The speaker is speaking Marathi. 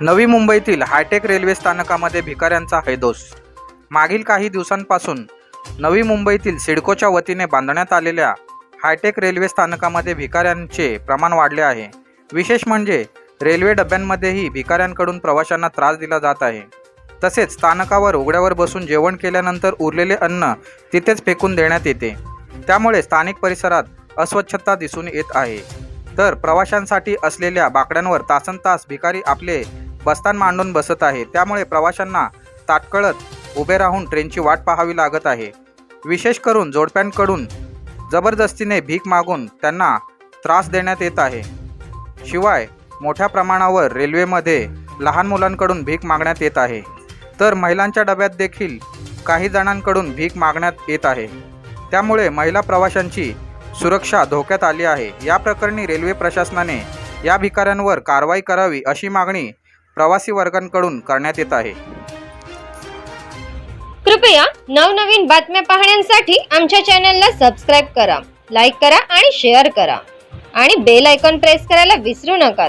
नवी मुंबईतील हायटेक रेल्वे स्थानकामध्ये भिकाऱ्यांचा हैदोस मागील काही दिवसांपासून नवी मुंबईतील सिडकोच्या वतीने बांधण्यात आलेल्या हायटेक रेल्वे स्थानकामध्ये भिकाऱ्यांचे प्रमाण वाढले आहे. विशेष म्हणजे रेल्वे डब्यांमध्येही भिकाऱ्यांकडून प्रवाशांना त्रास दिला जात आहे. तसेच स्थानकावर उघड्यावर बसून जेवण केल्यानंतर उरलेले अन्न तिथेच फेकून देण्यात येते. त्यामुळे स्थानिक परिसरात अस्वच्छता दिसून येत आहे. तर प्रवाशांसाठी असलेल्या बाकड्यांवर तासन तास भिकारी आपले बस्तान मांडून बसत आहे. त्यामुळे प्रवाशांना ताटकळत उभे राहून ट्रेनची वाट पाहावी लागत आहे. विशेष करून जोडप्यांकडून जबरदस्तीने भीक मागून त्यांना त्रास देण्यात येत आहे. शिवाय मोठ्या प्रमाणावर रेल्वेमध्ये लहान मुलांकडून भीक मागण्यात येत आहे. तर महिलांच्या डब्यात देखील काही जणांकडून भीक मागण्यात येत आहे. त्यामुळे महिला प्रवाशांची सुरक्षा धोक्यात आली आहे. या प्रकरणी रेल्वे प्रशासनाने या भिकाऱ्यांवर कारवाई करावी अशी मागणी प्रवासी वर्गांकडून करण्यात येत आहे. कृपया नवनवीन बातम्या पाहण्यासाठी आमच्या चॅनलला सबस्क्राईब करा लाईक करा आणि शेअर करा. आणि बेल आयकॉन प्रेस करायला विसरू नका.